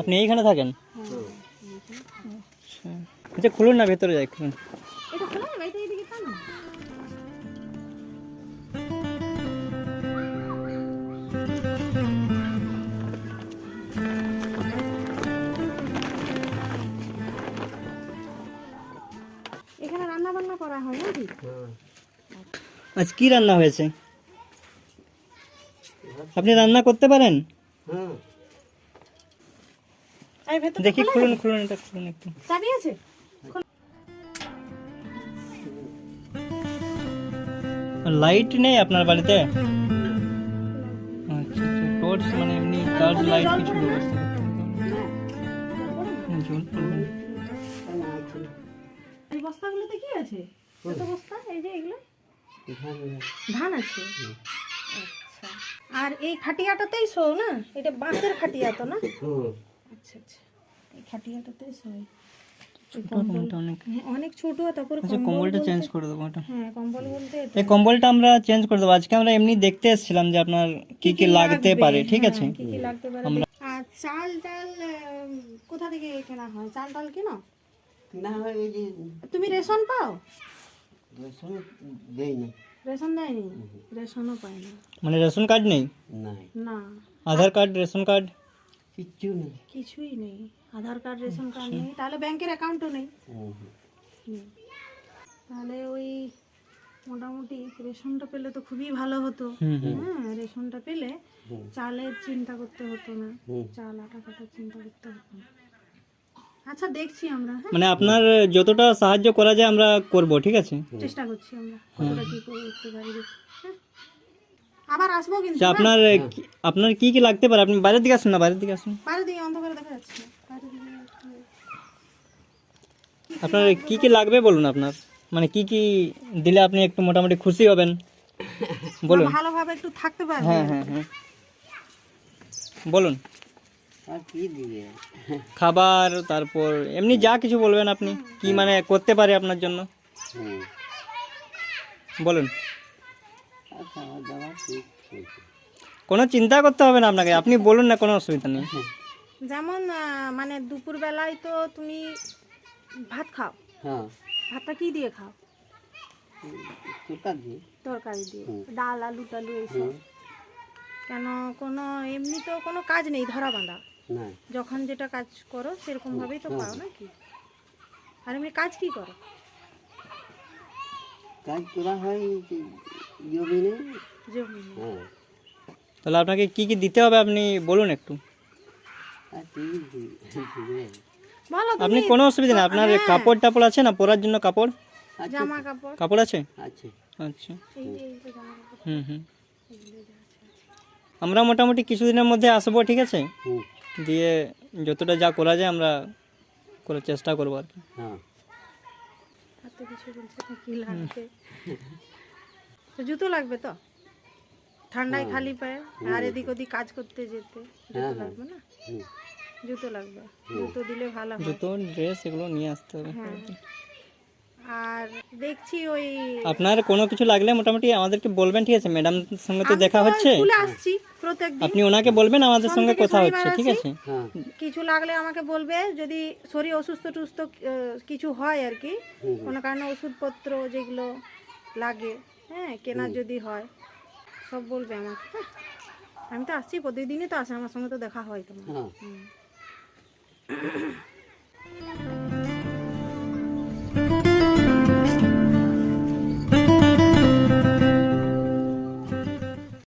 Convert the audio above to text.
আপনি এইখানে থাকেন? আচ্ছা খুলুন না ভেতরে যাই খুলুন। এখানে রান্না বান্না করা হয় নাকি? আজ কি রান্না হয়েছে? আপনি রান্না করতে পারেন? ভেতর দেখি খুলুন খুলুন এটা খুলুন একটু। চাবি আছে? লাইট নেই আপনার বাড়িতে? আচ্ছা টর্চ মানে এমনি লাইট কিছু ব্যবস্থা। জল পড়বে এই বস্তাগুলোতে কি আছে? কত বস্তা? এই যে এগুলো? ধান আছে। আচ্ছা। আর এই খাটিয়াটাতেই শো না? এটা বাঁশের খাটিয়া তো না? আচ্ছা আচ্ছা। এই অনেক। হ্যাঁ, অনেক ছোট তারপরে আচ্ছা কম্বলটা চেঞ্জ করে দেবো ওটা। হ্যাঁ কম্বল বলতে এই কম্বলটা আমরা চেঞ্জ করে দেবো। আজকে আমরা এমনি দেখতে এসেছিলাম যে আপনার কি কি লাগতে পারে ঠিক হ্যাঁ, আছে? কি কি লাগতে পারে? আর চাল ডাল কোথা থেকে কেনা হয়? চাল ডাল কেনো? না হয় এই যে তুমি রেশন পাও? রেশন দেই না রেশন দেয়নি? রেশনও না। মানে রেশন কার্ড নেই? নাই। না। Aadhaar card ration card? কিচ্ছু নেই। কিছুই নেই। আধার কার্ড রেশন কার্ড নেই। তাহলে ব্যাংকের অ্যাকাউন্টও নেই। তাহলে ওই মোটামুটি রেশনটা পেলে তো খুবই ভালো হতো। হ্যাঁ রেশনটা পেলে চালের চিন্তা করতে হতো না। চাল আটা কাটার চিন্তা করতে হতো না। আচ্ছা দেখছি আমরা হ্যাঁ। মানে আপনার যতটা সাহায্য করা যায় আমরা করব ঠিক আছে? চেষ্টা করছি আমরা কতটা কি করে উঠতে পারি? আবার আসব কিন্তু আচ্ছা আপনার কি- আপনার কি কি লাগতে পারে? আপনি বাইরের দিকে আসুন না বাইরের দিকে আসুন। বাইরে দিকে অন্ধকারে দেখা যাচ্ছে না। বাইরে দিকে একটু- আপনার কি কি লাগবে বলুন আপনার? মানে কি কি দিলে আপনি একটু মোটামুটি খুশি হবেন? বলুন। ভালোভাবে একটু থাকতে পারবে। হ্যাঁ হ্যাঁ হ্যাঁ। বলুন। আর কি দিবে? খাবার তারপর এমনি যা কিছু বলবেন আপনি কি মানে করতে পারে আপনার জন্য? হুম। বলুন। খাওয়া দাওয়া ঠিক ঠিক। কোনো চিন্তা করতে হবে না আপনাকে আপনি বলুন না কোনো অসুবিধা নেই। যেমন মানে দুপুর বেলায় তো তুমি ভাত খাও। হ্যাঁ। ভাতটা কি দিয়ে খাও? তুলকা দিয়ে তরকারি দিয়ে। ডাল আলু টালু এইসব। কেন কোনো এমনি তো কোনো কাজ নেই ধরা বাঁধা? যখন যেটা কাজ করো সেরকম ভাবেই তো পাও নাকি? আর এমনি কাজ কি করো? কাজ করা হয় জমিনে। জমি হ্যাঁ তাহলে আপনাকে কি কি দিতে হবে আপনি বলুন একটু। আপনি কোনো অসুবিধা নেই আপনার হ্যাঁ। কাপড় টাপড় আছে না? পরার জন্য কাপড়? জামা কাপড়। কাপড় আছে? আছে। আচ্ছা। হুম হুম। আমরা মোটামুটি কিছুদিনের মধ্যে আসব ঠিক আছে? দিয়ে যতটা যা করা যায় আমরা করার চেষ্টা করব আর কি। হ্যাঁ। তো জুতো লাগবে তো? ঠান্ডায় খালি পায়ে আর এদিক ওদিক কাজ করতে যেতে জুতো লাগবে না? জুতো লাগবে। জুতো দিলে ভালো হয়। জুতো ড্রেস এগুলো নিয়ে আসতে হবে। হ্যাঁ। আর দেখছি ওই আপনার কোনো কিছু লাগলে মোটামুটি আমাদেরকে বলবেন ঠিক আছে? ম্যাডাম সঙ্গে তো দেখা হচ্ছে। আসছি প্রত্যেক দিন আপনি ওনাকে বলবেন আমাদের সঙ্গে কথা হচ্ছে ঠিক আছে। হ্যাঁ। কিছু লাগলে আমাকে বলবে যদি শরীর অসুস্থ টুস্থ কিছু হয় আর কি কোনো কারণে ওষুধপত্র যেগুলো লাগে হ্যাঁ কেনার যদি হয় সব বলবে আমাকে হ্যাঁ। আমি তো আসছি প্রতিদিনই তো আসে আমার সঙ্গে তো দেখা হয় তোমার। হ্যাঁ। হুম।